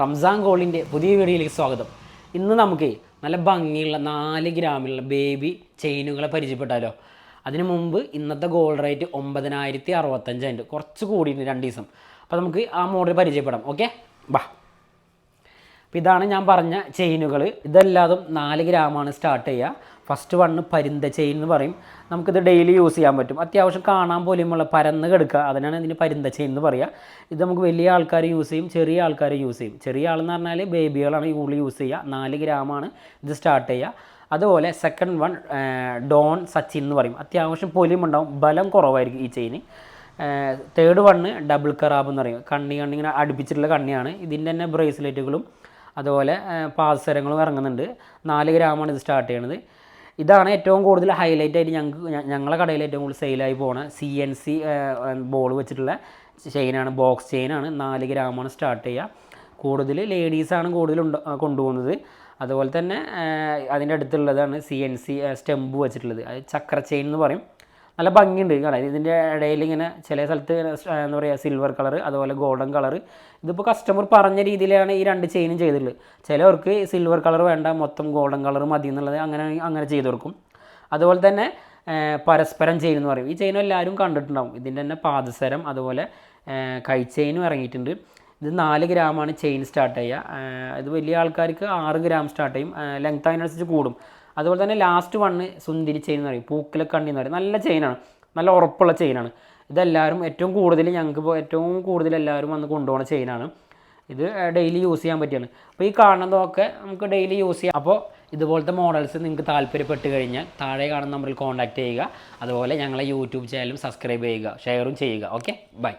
റംസാൻ കോളിന്റെ പുതിയ വീഡിയോയിലേക്ക് സ്വാഗതം. ഇന്ന് നമുക്ക് നല്ല ഭംഗിയുള്ള നാല് ഗ്രാമിലുള്ള ബേബി ചെയിനുകളെ പരിചയപ്പെട്ടാലോ. അതിനു മുമ്പ് ഇന്നത്തെ ഗോൾഡ് റേറ്റ് ഒമ്പതിനായിരത്തി അറുപത്തഞ്ചായിട്ട് കുറച്ച് കൂടിയിട്ടുണ്ട് രണ്ട് ദിവസം. അപ്പോൾ നമുക്ക് ആ മോഡൽ പരിചയപ്പെടാം. ഓക്കെ ബാ. ഇതാണ് ഞാൻ പറഞ്ഞ ചെയിനുകൾ ഇതെല്ലാതും നാല് ഗ്രാമാണ് സ്റ്റാർട്ട് ചെയ്യുക ഫസ്റ്റ് വണ്ണ് പരിന്ത ചെയിൻ എന്ന് പറയും. നമുക്കിത് ഡെയിലി യൂസ് ചെയ്യാൻ പറ്റും. അത്യാവശ്യം കാണാൻ പോലെയുമുള്ള പരന്ന് കിടക്കുക. അതിനാണ് ഇതിന് പരിന്ത ചെയിൻ എന്ന് പറയുക ഇത് നമുക്ക് വലിയ ആൾക്കാർ യൂസ് ചെയ്യും ചെറിയ ആൾക്കാർ യൂസ് ചെയ്യും. ചെറിയ ആളെന്ന് പറഞ്ഞാൽ ബേബികളാണ് കൂടുതൽ യൂസ് ചെയ്യുക നാല് ഗ്രാമാണ് ഇത് സ്റ്റാർട്ട് ചെയ്യുക അതുപോലെ സെക്കൻഡ് വൺ ഡോൺ സച്ചിൻ എന്ന് പറയും. അത്യാവശ്യം പൊലിയും ഉണ്ടാവും ബലം കുറവായിരിക്കും ഈ ചെയിന്. തേർഡ് വണ്ണ് ഡബിൾ കറാബ് എന്ന് പറയും. കണ്ണി കണ്ണി ഇങ്ങനെ അടുപ്പിച്ചിട്ടുള്ള കണ്ണിയാണ്. ഇതിന്റെ തന്നെ ബ്രേസ്ലെറ്റുകളും അതുപോലെ പാദസരങ്ങളും ഇറങ്ങുന്നുണ്ട്. നാല് ഗ്രാമാണ് ഇത് സ്റ്റാർട്ട് ചെയ്യണത്. ഇതാണ് ഏറ്റവും കൂടുതൽ ഹൈലൈറ്റ് ആയിട്ട് ഞങ്ങൾക്ക് ഞങ്ങളുടെ ഞങ്ങളെ കടയിൽ ഏറ്റവും കൂടുതൽ സെയിലായി പോണ സി എൻ സി ബോൾ വെച്ചിട്ടുള്ള ചെയിനാണ് ബോക്സ് ചെയിനാണ് നാല് ഗ്രാമാണ് സ്റ്റാർട്ട് ചെയ്യുക കൂടുതൽ ലേഡീസാണ് കൂടുതൽ കൊണ്ടുപോകുന്നത്. അതുപോലെ തന്നെ അതിന്റെ അടുത്തുള്ളതാണ് സി എൻ സി സ്റ്റെമ്പ് വെച്ചിട്ടുള്ളത്. അത് ചക്ര ചെയിൻ എന്ന് പറയും. നല്ല ഭംഗിയുണ്ട്. കാണാൻ ഇതിന്റെ ഇടയിൽ ഇങ്ങനെ ചില സ്ഥലത്ത് എന്താ പറയുക സിൽവർ കളർ അതുപോലെ ഗോൾഡൻ കളർ ഇതിപ്പോൾ കസ്റ്റമർ പറഞ്ഞ രീതിയിലാണ് ഈ രണ്ട് ചെയിനും ചെയ്തിട്ടുള്ളത്. ചിലവർക്ക് സിൽവർ കളർ വേണ്ട മൊത്തം ഗോൾഡൻ കളർ മതി എന്നുള്ളത് അങ്ങനെ അങ്ങനെ ചെയ്തു കൊടുക്കും. അതുപോലെ തന്നെ പരസ്പരം ചെയിൻ എന്ന് പറയും. ഈ ചെയിൻ എല്ലാവരും കണ്ടിട്ടുണ്ടാവും. ഇതിന്റെ തന്നെ പാദസരം അതുപോലെ കൈ ചെയിനും ഇറങ്ങിയിട്ടുണ്ട്. ഇത് നാല് ഗ്രാമാണ് ചെയിൻ സ്റ്റാർട്ട് ചെയ്യുക. ഇത് വലിയ ആൾക്കാർക്ക് ആറ് ഗ്രാം സ്റ്റാർട്ട് ചെയ്യും. ലെങ്ത് അതിനനുസരിച്ച് കൂടും. അതുപോലെ തന്നെ ലാസ്റ്റ് വണ്ണ് സുന്ദരി ചെയിൻ എന്ന് പറയും. പൂക്കിലെ കണ്ണി എന്ന് പറയും. നല്ല ചെയിനാണ് നല്ല ഉറപ്പുള്ള ചെയിനാണ് ഇതെല്ലാവരും ഏറ്റവും കൂടുതൽ ഞങ്ങൾക്ക് ഇപ്പോൾ ഏറ്റവും കൂടുതൽ എല്ലാവരും വന്ന് കൊണ്ടുപോകുന്ന ചെയിനാണ് ഇത് ഡെയിലി യൂസ് ചെയ്യാൻ പറ്റിയാണ്. അപ്പോൾ ഈ കാണുന്നതൊക്കെ നമുക്ക് ഡെയിലി യൂസ് ചെയ്യാം. അപ്പോൾ ഇതുപോലത്തെ മോഡൽസ് നിങ്ങൾക്ക് താല്പര്യപ്പെട്ട് കഴിഞ്ഞാൽ താഴെ കാണുന്ന നമ്പറിൽ കോൺടാക്റ്റ് ചെയ്യുക. അതുപോലെ ഞങ്ങളെ യൂട്യൂബ് ചാനലും സബ്സ്ക്രൈബ് ചെയ്യുക. ഷെയറും ചെയ്യുക. Okay bye